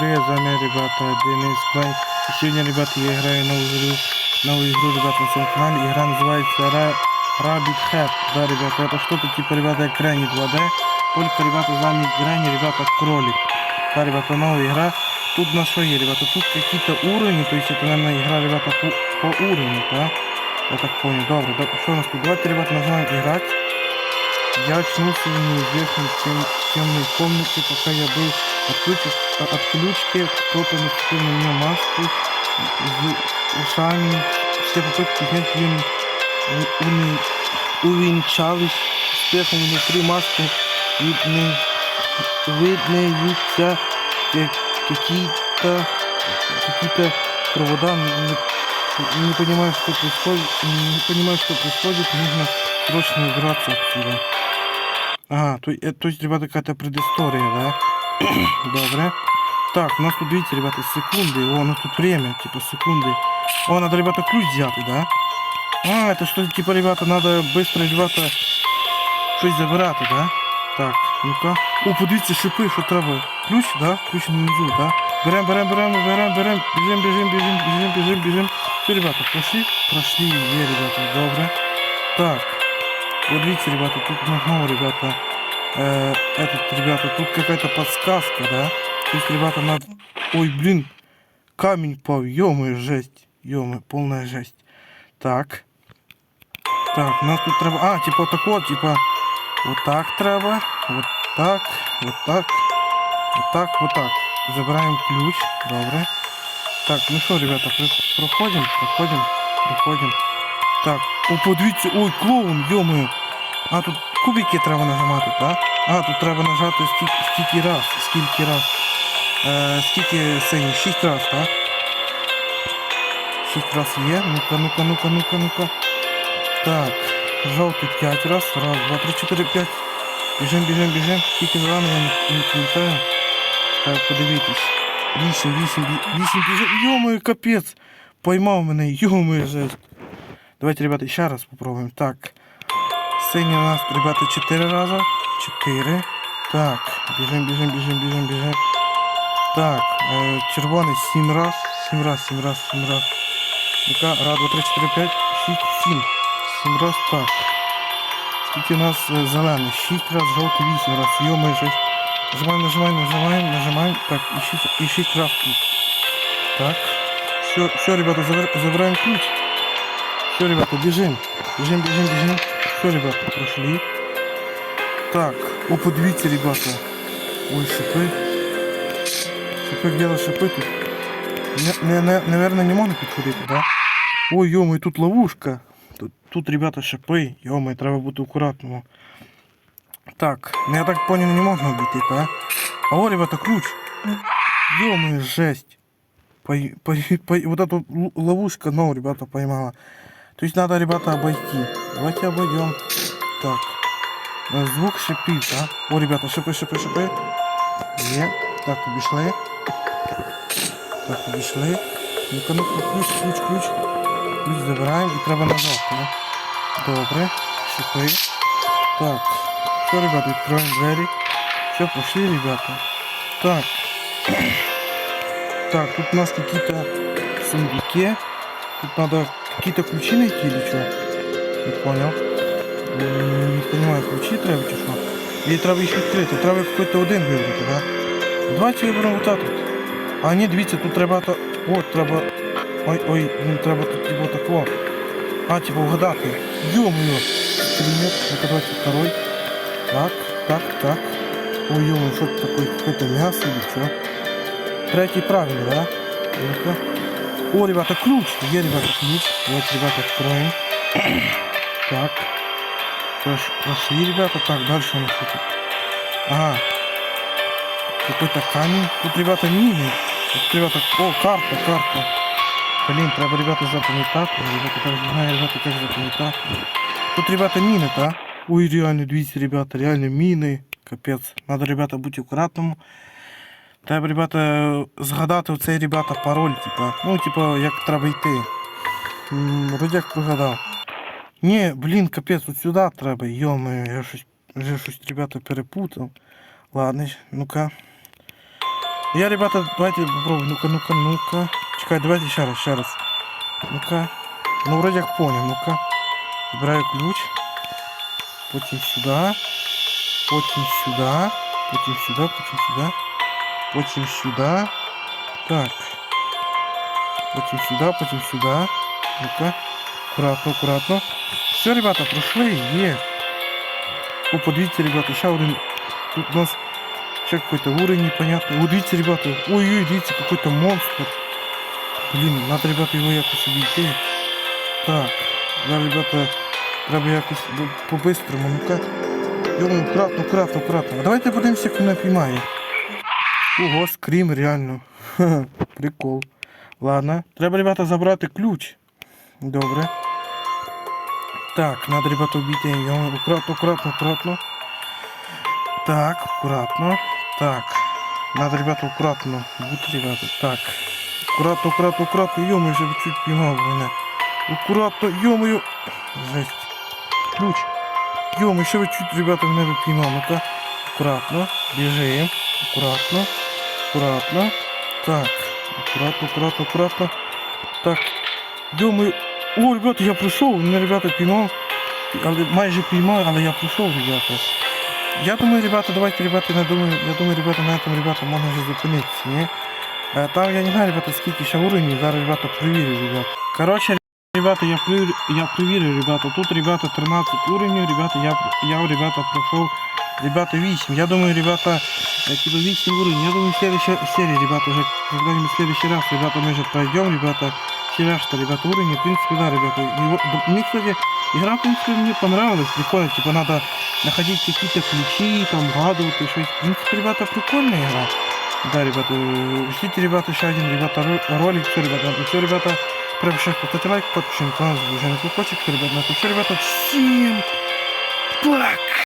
Привет, с вами, ребята, Денис Плей. И Сегодня, ребята, я играю новую игру, новую игру, ребята, на своем канале. Игра называется Ra- Rabbit Head. Да, ребята, это что-то типа, ребята, Грани 2D. Только, ребята, с вами Грани, ребята, кролик. Да, ребята, новая игра. Тут на что ребята, тут какие-то уровни, то есть это, наверное, игра, ребята, по, по уровню, да? Я так понял, добре. Да, что у нас тут? Давайте, ребята, нажимаем играть. Я очнулся в неизвестной тем, темной комнате, пока я был отключен от отключки. Кто-то нацепил на меня маску с ушами. Все попытки снять ее не- уни- увенчались успехом внутри маски. Видны, виднеются ка- какие-то какие-то провода. Не, не понимаю, что происходит. Не понимаю, что происходит. Нужно срочно убираться отсюда. Ага, то, е- то есть, ребята, какая-то предыстория, да? Добре. Так, у нас тут, видите, ребята, секунды. О, у нас тут время, типа, секунды. О, надо, ребята, ключ взять, да? А, это что, типа, ребята, надо быстро, ребята, щось забирати, да? Так, ну-ка. О, подивіться, шипи, що треба. Ключ, да? Ключ внизу, да? Берем, берем, берем, берем, берем. Бежим, бежим, бежим, бежим, бежим, бежим. Все, ребята, прошли? Прошли, є, ребята, добре. Так. Видите, ребята, тут ну, ребята, э, этот, ребята, тут какая-то подсказка, да? То есть, ребята, надо... Ой, блин, камень пал, ё жесть, ё полная жесть. Так. Так, у нас тут треба... А, типа вот так вот, типа... Вот так треба, вот так, вот так, вот так, вот так. Забираем ключ, добре. Так, ну что, ребята, проходим, проходим, проходим. Так, о, подивіться, ой, клоун, йомою. А тут кубики треба нажимати, так? А, тут треба нажати скільки, скільки раз, скільки раз. Е, скільки синій, шість раз, так? Шість раз є. Ну-ка, ну-ка, ну-ка, ну-ка, ну-ка. Так, жовтий п'ять раз. Раз, два, три, чотири, п'ять. Біжим, біжим, біжим. Скільки рано я не, пам'ятаю. Так. Вісім, вісім, ві- вісім, біжим. Йомою, капець. Поймав мене, йомою, жесть. Давайте, ребята, еще раз попробуем. Так. Синий у нас, ребята, 4 раза. 4. Так. Бежим, бежим, бежим, бежим, бежим. Так. Э, червоный 7 раз. 7 раз, 7 раз, 7 раз. Ну-ка, раз, два, три, четыре, пять, шесть, 7. 7 раз, так. Скільки у нас э, зеленый? 6 раз, желтый 8 раз. Ё-моё, 6. Нажимаем, нажимаем, нажимаем, нажимаем. Так, и 6, и 6 раз. Так. Все, все, ребята, забир- забираем ключ. Все, ребята, бежим. Бежим, бежим, бежим. Все, ребята, прошли. Так, о, подивіться, ребята. Ой, шипы. Шипы, где шипы тут? Не, не, не, наверное, не можна підходити, да? Ой, йомо, тут ловушка. Тут, тут, ребята, шипи. Йомо, треба бути акуратному. Так, ну я так понял, не можна обійти, так? А о, ребята, ключ. Йомо, жесть. По, по, по, вот эту л- ловушка, ну, ребята, поймала. То есть надо, ребята, обойти. Давайте обойдем. Так. Э, Звук шипит, а? О, ребята, шипы, шипы, шипы. Є. Так, обійшли. Так, обійшли. Ну-ка, ну ключ, ключ, ключ. Ключ забираємо і треба назад, а? Добре. Шипи. Так. Все, ребята, відкриваємо двері. Все, пошли, ребята. Так. Так, тут у нас какие-то сундуки. Тут надо какие-то ключи найти или что? Не понял. М, Не понимаю, ключи треба чи що? Или треба їх відкрити? Треба какой-то один вибрати, да? Давайте виберемо вот этот. А ні, дивіться, тут треба то. О, треба. Ой, ой, ну треба тут типу такого. А, типу вгадати. Ё-моё! Привет, ну давайте второй. Так, так, так. Ой, ё что это такое? Какое-то мясо или что? Третий правильно, да? Ну-ка. О, ребята, ключ! Є, ребята, ключ. Давайте, ребята, откроем. Так. Прош- Прошли, ребята. Так, дальше у нас тут? Ага. Какой-то камень. Тут, ребята, мины. Тут, ребята, о, карта, карта. Блин, треба, ребята, запам'ятати. Ребята, так знаю, ребята, как запам'ятати. Тут, ребята, мины, да? Ой, реально, видите, ребята, реально мины. Капец. Надо, ребята, бути акуратному. Треба, ребята, згадати оцей, ребята, пароль, типа. Ну, типа, як треба йти. М, Вроді як прогадав. Ні, блін, капець, от сюди треба, йомаю, я щось, вже щось, ребята, перепутав. Ладно, ну-ка. Я, ребята, давайте попробуем. Ну-ка, ну-ка, ну-ка. Чекай, давайте еще раз, еще раз. Ну-ка. Ну, вроде как понял. Ну-ка. Збираю ключ. Потім сюди. Потім сюди. Потім сюди, потім сюди. Потім сюди. Так. Потім сюди, потім сюди. Ну-ка. Аккуратно, аккуратно. Все, ребята, прошли. Є. О, подивіться, ребята, ще один. Тут у нас еще какой-то уровень непонятный. Вот видите, ребята, ой-ой, видите, какой-то монстр. Блин, надо, ребята, его якось обійти. Так, да, ребята, треба якось б- по-бистрому, ну-ка. Йому, аккуратно, аккуратно, аккуратно. А давайте подивимося, як вона піймає. Ого, скрім, реально. Ха-ха, Прикол. Ладно, треба, ребята, забрати ключ. Добре. Так, надо, ребята, убить його. Аккуратно, аккуратно, аккуратно. Так, аккуратно. Так. Надо, ребята, аккуратно. Будьте, ребята. Так. Аккуратно, аккуратно, аккуратно. Ё-моё, же чуть поймал мене. Аккуратно, ё-моё. Жесть. Ключ. Ё-моё, ще ви чуть, ребята, мене ви піймав. Ну-ка. Аккуратно. Біжим. Аккуратно. Аккуратно. Так. Аккуратно, аккуратно, аккуратно. Так. Ё-моё. О, ребята, я пройшов. Мене, ребята, піймав. Але майже піймав, але я пройшов, ребята. Я думаю, ребята, давайте, ребята, я думаю, я думаю, ребята, на этом, ребята, можно уже зупинитися, не? Э, Там, я не знаю, ребята, скільки ще уровней, зараз, ребята, провірю, ребята. Короче, ребята, я провірю, я провірю, ребята, тут, ребята, 13 уровней, ребята, я, я, ребята, пройшов, ребята, 8. Я думаю, ребята, э, типа 8 уровней. Я думаю, в следующей серии, ребята, уже когда-нибудь в следующий раз, ребята, мы же пройдем, ребята, все решта, ребята, уровни, в принципе, да, ребята. Его, мне, кстати, игра, в принципе, мне понравилась, прикольно, типа, надо находить какие-то ключи, там, вгадывать, что В принципе, ребята, прикольная игра. Да, ребята, э, ждите, ребята, еще один, ребята, ро- ролик. Все, ребята, все, ребята, прям сейчас поставьте лайк, подпишитесь на канал, ребята, все, ребята, всем пока!